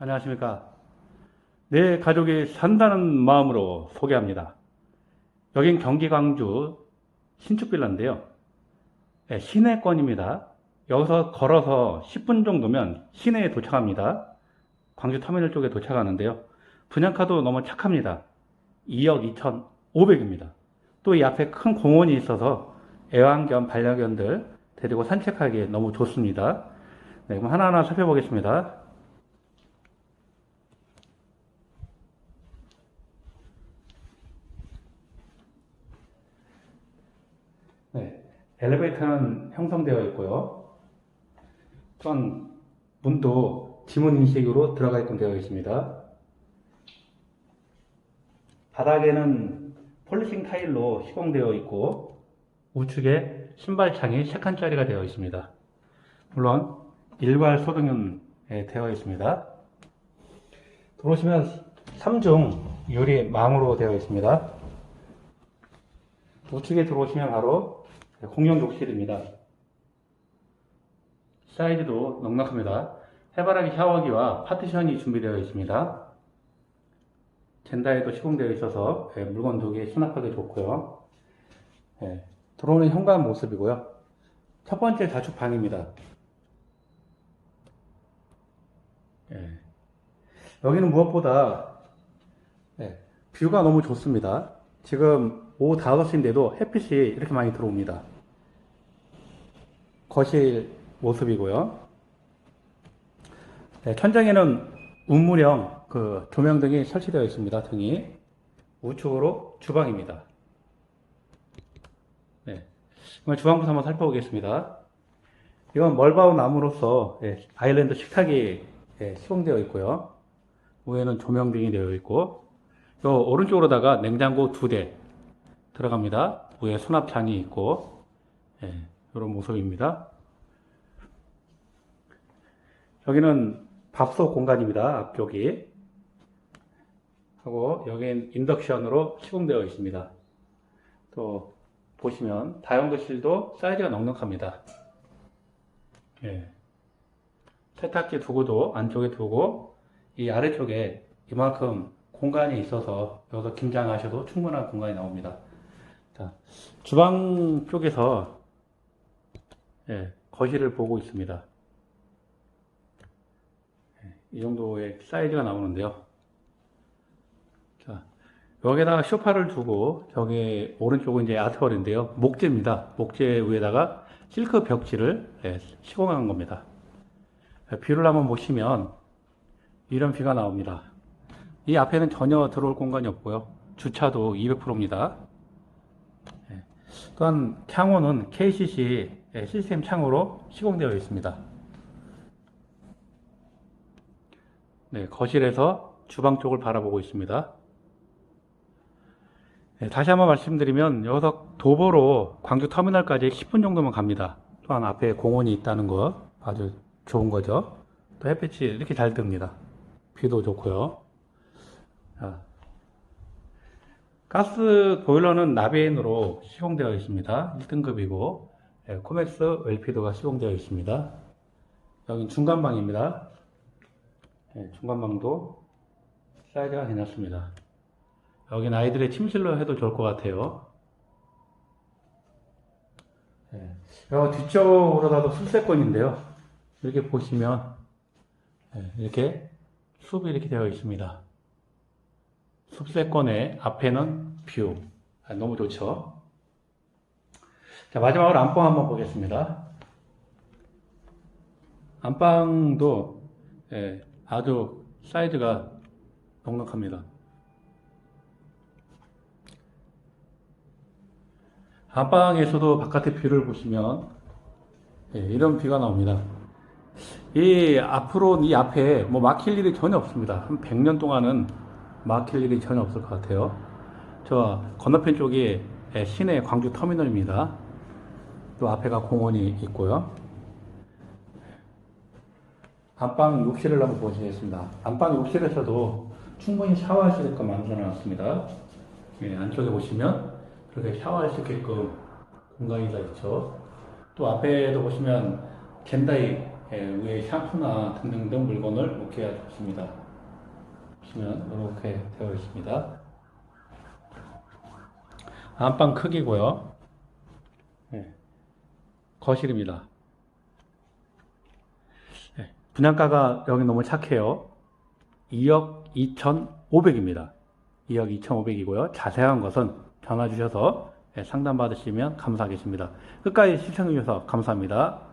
안녕하십니까. 내 가족이 산다는 마음으로 소개합니다. 여긴 경기 광주 신축빌라인데요. 네, 시내권입니다. 여기서 걸어서 10분 정도면 시내에 도착합니다. 광주 터미널 쪽에 도착하는데요. 분양가도 너무 착합니다. 2억 2,500입니다. 또 이 앞에 큰 공원이 있어서 애완견, 반려견들 데리고 산책하기에 너무 좋습니다. 네, 그럼 하나하나 살펴보겠습니다. 네, 엘리베이터는 형성되어 있고요. 또한 문도 지문 인식으로 들어가게끔 되어 있습니다. 바닥에는 폴리싱 타일로 시공되어 있고 우측에 신발창이 3칸짜리가 되어 있습니다. 물론 일괄 소등은 되어 있습니다. 들어오시면 3중 유리 망으로 되어 있습니다. 우측에 들어오시면 바로 공용 욕실입니다. 사이즈도 넉넉합니다. 해바라기 샤워기와 파티션이 준비되어 있습니다. 젠다에도 시공되어 있어서 예, 물건 두개 수납하기 좋고요. 예, 들어오는 현관 모습이고요. 첫 번째 자축방입니다. 예, 여기는 무엇보다 예, 뷰가 너무 좋습니다. 지금 오후 5시인데도 햇빛이 이렇게 많이 들어옵니다. 거실 모습이고요. 네, 천장에는 우물형 그 조명등이 설치되어 있습니다. 등이 우측으로 주방입니다. 네, 그럼 주방부터 한번 살펴보겠습니다. 이건 멀바우 나무로서 예, 아일랜드 식탁이 예, 시공되어 있고요. 위에는 조명등이 되어 있고 요 오른쪽으로다가 냉장고 두 대 들어갑니다. 위에 수납장이 있고 예, 이런 모습입니다. 여기는 밥솥 공간입니다. 앞쪽이 하고 여기는 인덕션으로 시공되어 있습니다. 또 보시면 다용도실도 사이즈가 넉넉합니다. 예. 세탁기 두고도 안쪽에 두고 이 아래쪽에 이만큼 공간이 있어서 여기서 김장하셔도 충분한 공간이 나옵니다. 자, 주방 쪽에서 예, 거실을 보고 있습니다. 예, 이 정도의 사이즈가 나오는데요. 자, 여기다가 소파를 두고 저기 오른쪽은 이제 아트월인데요. 목재입니다. 목재 위에다가 실크 벽지를 예, 시공한 겁니다. 예, 뷰를 한번 보시면 이런 뷰가 나옵니다. 이 앞에는 전혀 들어올 공간이 없고요. 주차도 200%입니다. 또한 창호는 KCC 시스템 창호로 시공되어 있습니다. 네, 거실에서 주방 쪽을 바라보고 있습니다. 네, 다시 한번 말씀드리면 여기서 도보로 광주 터미널까지 10분 정도면 갑니다. 또한 앞에 공원이 있다는 거 아주 좋은 거죠. 또 햇빛이 이렇게 잘 듭니다. 뷰도 좋고요. 자, 가스 보일러는 나베인으로 시공되어 있습니다. 1등급이고 코맥스 LP도가 시공되어 있습니다. 여긴 중간방입니다. 예, 중간방도 사이즈가 괜찮습니다. 여긴 아이들의 침실로 해도 좋을 것 같아요. 예, 여 뒤쪽으로다도 술세권인데요. 이렇게 보시면 예, 이렇게 숲이 이렇게 되어 있습니다. 숲세권의 앞에는 뷰. 아, 너무 좋죠? 자, 마지막으로 안방 한번 보겠습니다. 안방도 예, 아주 사이즈가 넉넉합니다. 안방에서도 바깥의 뷰를 보시면 예, 이런 뷰가 나옵니다. 이 앞으로 이 앞에 뭐 막힐 일이 전혀 없습니다. 한 100년 동안은 막힐 일이 전혀 없을 것 같아요. 저 건너편 쪽이 예, 시내 광주 터미널입니다. 또 앞에가 공원이 있고요. 안방 욕실을 한번 보시겠습니다. 안방 욕실에서도 충분히 있게끔 만들어 놨습니다. 예, 안쪽에 보시면 그렇게 있게끔 공간이 다 있죠. 또 앞에도 보시면 젠다이 예, 위에 샴푸나 등등등 물건을 놓기가 좋습니다. 보시면 이렇게 되어 있습니다. 안방 크기고요. 예, 거실입니다. 예, 분양가가 여기 너무 착해요. 2억 2,500입니다. 2억 2,500이고요. 자세한 것은 전화 주셔서 예, 상담 받으시면 감사하겠습니다. 끝까지 시청해 주셔서 감사합니다.